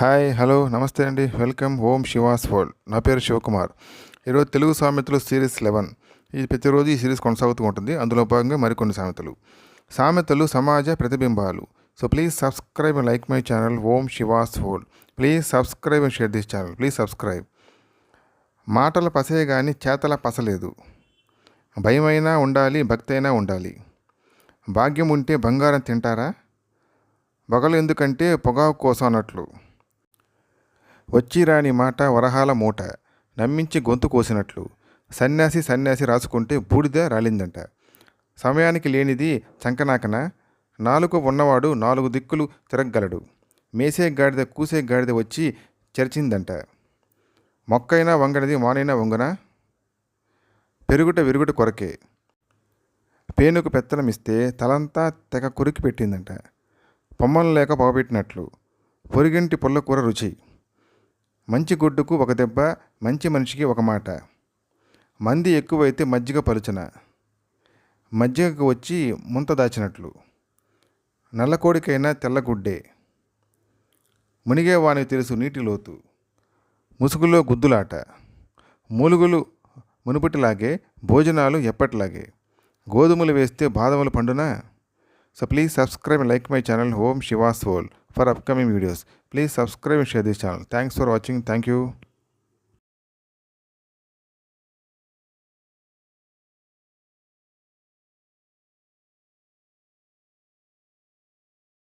Hi hello నమస్తే అండి. Welcome Om Shivas world. నా పేరు శివకుమార్. ఈరోజు తెలుగు సామెతలు సిరీస్ లెవెన్ ఈ ప్రతిరోజు ఈ సిరీస్ కొనసాగుతూ ఉంటుంది. అందులో భాగంగా మరికొన్ని సామెతలు. సామెతలు సమాజ ప్రతిబింబాలు. So please subscribe like my channel Om Shivas world. Please subscribe and share this channel please subscribe మాటల పసే కానీ చేతల పసలేదు. భయమైనా ఉండాలి భక్తి అయినా ఉండాలి. భాగ్యం ఉంటే బంగారం తింటారా? బగలు ఎందుకంటే పొగాకు కోసం అన్నట్లు వచ్చి రాని మాట వరహాల మూట. నమ్మించి గొంతు కోసినట్లు. సన్యాసి సన్యాసి రాసుకుంటే బూడిద రాలిందంట. సమయానికి లేనిది చంకనాకన. నాలుగు ఉన్నవాడు నాలుగు దిక్కులు తిరగగలడు. మేసే గాడిద కూసే గాడిద వచ్చి చెరిచిందంట. మొక్కైనా వంగనిది మానైనా వంగన? పెరుగుట విరుగుట కొరకే. పేనుకు పెత్తనమిస్తే తలంతా తెగ కొరికి పెట్టిందంట. పొమ్మలు లేక పొగబెట్టినట్లు. పొరిగింటి పుల్లకూర రుచి. మంచి గుడ్డుకు ఒక దెబ్బ మంచి మనిషికి ఒక మాట. మంది ఎక్కువైతే మజ్జిగ పలుచన. మజ్జిగకు వచ్చి ముంత దాచినట్లు. నల్లకోడికైనా తెల్లగుడ్డే మునిగేవానికి తెలుసు నీటి లోతు. ముసుగులో గుద్దులాట. మూలుగులు మునుపటిలాగే భోజనాలు ఎప్పటిలాగే. గోధుమలు వేస్తే బాదములు పండునా? So please subscribe like my channel Om Shivas world for upcoming videos. Please subscribe and share this channel. Thanks for watching. Thank you.